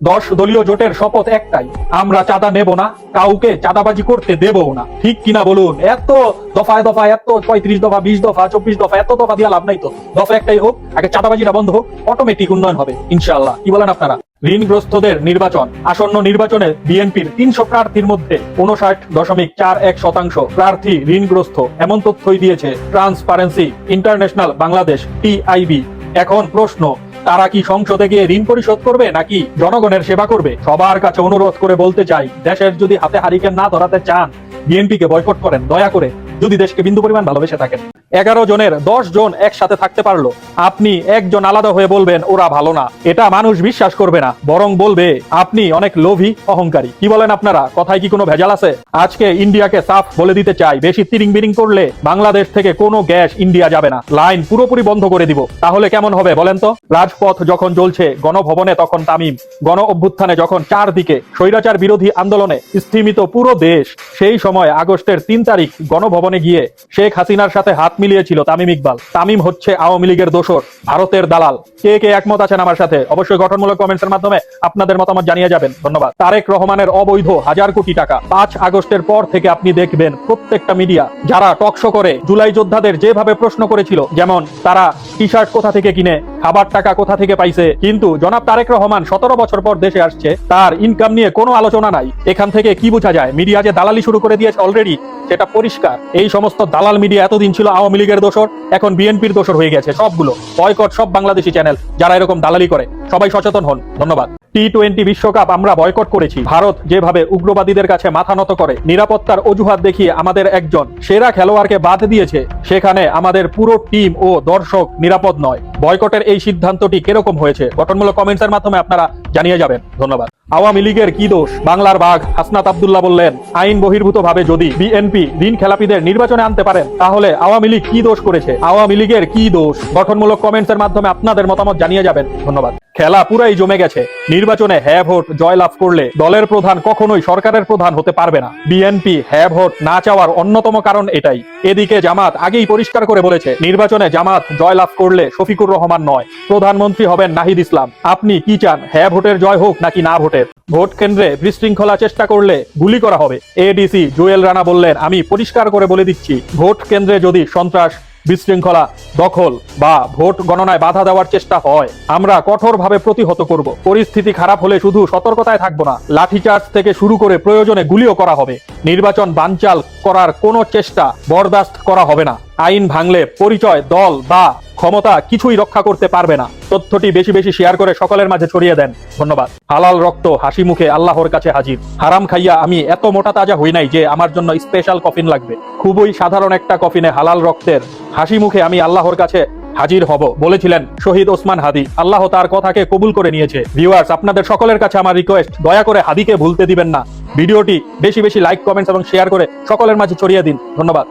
দশ দলীয় জোটের শপথ একটাই। আমরা চাঁদা নেব না, কাউকে চাঁদাবাজি করতে দেবো না। ঠিক কিনা বলুন? এত দফায় দফায়, এত পঁয়ত্রিশ দফা, বিশ দফা, চব্বিশ দফা, এত দফা দিয়ে লাভ নাই তো। দফা একটাই হোক, আগে চাঁদাবাজিটা বন্ধ হোক অটোমেটিক উন্নয়ন হবে ইনশাল্লাহ কি বলেন আপনারা? ঋণগ্রস্তদের নির্বাচন, আসন্ন নির্বাচনে বিএনপির তিনশো প্রার্থীর মধ্যে উনষাট দশমিক চার এক শতাংশ প্রার্থী ঋণগ্রস্ত। এমন তথ্যই দিয়েছে ট্রান্সপারেন্সি ইন্টারন্যাশনাল বাংলাদেশ টিআইবি এখন প্রশ্ন তারা কি সংসদে গিয়ে ঋণ পরিশোধ করবে নাকি জনগণের সেবা করবে? সবার কাছে অনুরোধ করে বলতে চাই, দেশের যদি হাতে হারিকেন না ধরাতে চান, বিএনপিকে বয়কট করেন, দয়া করে যদি দেশকে বিন্দু পরিমাণ ভালোবেসে থাকেন। এগারো জনের দশ জন একসাথে থাকতে পারল। আপনি একজন আলাদা হয়ে বলবেন, ওরা ভালো না। এটা মানুষ বিশ্বাস করবে না, বরং বলবে, আপনি অনেক লোভী, অহংকারী। কি বলেন আপনারা? কথায় কি কোনো ভেজাল আছে? আজকে ইন্ডিয়াকে সাফ বলে দিতে চাই, বেশি তিরিং বিরিং করলে বাংলাদেশ থেকে কোনো গ্যাস ইন্ডিয়া যাবে না। লাইন পুরোপুরি বন্ধ করে দিব। তাহলে কেমন হবে বলেন তো? রাজপথ যখন জ্বলছে, গণভবনে তখন তামিম, গণ অভ্যুত্থানে যখন চারদিকে স্বৈরাচার বিরোধী আন্দোলনে স্থিমিত পুরো দেশ, সেই সময় আগস্টের তিন তারিখ গণভবনে গিয়ে শেখ হাসিনার সাথে হাত মিলিয়েছিল তামিম ইকবাল। তামিম হচ্ছে আওয়ামী লীগের দোষর, ভারতের দালাল। কে কে একমত আছেন আমার সাথে? অবশ্যই গঠনমূলক কমেন্টসের মাধ্যমে আপনাদের মতামত জানিয়ে যাবেন। ধন্যবাদ। তারেক রহমানের অবৈধ হাজার কোটি টাকা। পাঁচ আগস্টের পর থেকে আপনি দেখবেন প্রত্যেকটা মিডিয়া, যারা টকশো করে, জুলাই যোদ্ধাদের যেভাবে প্রশ্ন করেছিল, যেমন তারা টি শার্ট কোথা থেকে কিনে, খাবার টাকা কোথা থেকে পাইছে? কিন্তু জনাব তারেক রহমান সতেরো বছর পর দেশে আসছে, তার ইনকাম নিয়ে কোনো আলোচনা নাই। এখান থেকে কি বোঝা যায়? মিডিয়া যে দালালি শুরু করে দিয়েছে অলরেডি সেটা পরিষ্কার। এই সমস্ত দালাল মিডিয়া এতদিন ছিল আওয়ামী লীগের দোষর, এখন বিএনপির দোষর হয়ে গেছে সবগুলো। বয়কট সব বাংলাদেশি চ্যানেল যারা এরকম দালালি করে। সবাই সচেতন হন। ধন্যবাদ। টি টোয়েন্টি বিশ্বকাপ আমরা বয়কট করেছি। ভারত যেভাবে উগ্রবাদীদের কাছে মাথা নত করে, নিরাপত্তার অজুহাত দেখিয়ে আমাদের একজন সেরা খেলোয়াড়কে বাদ দিয়েছে, সেখানে আমাদের পুরো টিম ও দর্শক নিরাপদ নয়। বয়কটের এই সিদ্ধান্তটি কীরকম হয়েছে? গঠনমূলক কমেন্টসের মাধ্যমে আপনারা জানিয়ে যাবেন। ধন্যবাদ। আওয়ামী লীগের কি দোষ? বাংলার বাঘ হাসনাত আব্দুল্লাহ বললেন, আইন বহির্ভূত ভাবে যদি বিএনপি ঋণ খেলাপিদের নির্বাচনে আনতে পারেন, তাহলে আওয়ামী লীগ কি দোষ করেছে? আওয়ামী লীগের কি দোষ? গঠনমূলক কমেন্টসের মাধ্যমে আপনাদের মতামত জানিয়ে যাবেন। ধন্যবাদ। খেলা পুরাই জমে গেছে। নির্বাচনে হ্যাঁ ভোট জয়লাভ করলে দলের প্রধান কখনোই সরকারের প্রধান হতে পারবে না। বিএনপি হ্যাঁ ভোট না চাওয়ার অন্যতম কারণ এটাই। এদিকে জামাত আগেই পরিষ্কার করে বলেছে, নির্বাচনে জামাত জয়লাভ করলে শফিকুর রহমান নয়। প্রধানমন্ত্রী হবেন নাহিদ ইসলাম। আপনি কি চান হ্যাঁ ভোটের জয় হোক নাকি না ভোটের, ভোট কেন্দ্রে বিশৃঙ্খলা চেষ্টা করলে গুলি করা হবে। এডিসি জুয়েল রানা বললেন, আমি পরিষ্কার করে বলে দিচ্ছি, ভোট কেন্দ্রে যদি সন্ত্রাস, বিশৃঙ্খলা, দখল বা ভোট গণনায় বাধা দেওয়ার চেষ্টা হয়, আমরা কঠোরভাবে প্রতিহত করব। পরিস্থিতি খারাপ হলে শুধু সতর্কতায় থাকব না, লাঠিচার্জ থেকে শুরু করে প্রয়োজনে গুলিও করা হবে। নির্বাচন বানচাল করার কোনো চেষ্টা বরদাস্ত করা হবে না। আইন ভাঙলে পরিচয়, দল বা ক্ষমতা কিছুই রক্ষা করতে পারবে না। তথ্যটি বেশি বেশি শেয়ার করে সকলের মাঝে ছড়িয়ে দেন। ধন্যবাদ। হালাল রক্ত হাসি মুখে আল্লাহর কাছে হাজির। হারাম খাইয়া আমি এত মোটা তাজা হই নাই যে আমার জন্য স্পেশাল কফিন লাগবে। খুবই সাধারণ একটা কফিনে হালাল রক্তের হাসি মুখে আমি আল্লাহর কাছে হাজির হব, বলেছিলেন শহীদ ওসমান হাদি। আল্লাহ তার কথাকে কবুল করে নিয়েছে। ভিউয়ার্স আপনাদের সকলের কাছে আমার রিকোয়েস্ট দয়া করে হাদিকে ভুলতে দিবেন না। ভিডিওটি বেশি বেশি লাইক কমেন্টস এবং শেয়ার করে সকলের মাঝে ছড়িয়ে দিন। ধন্যবাদ।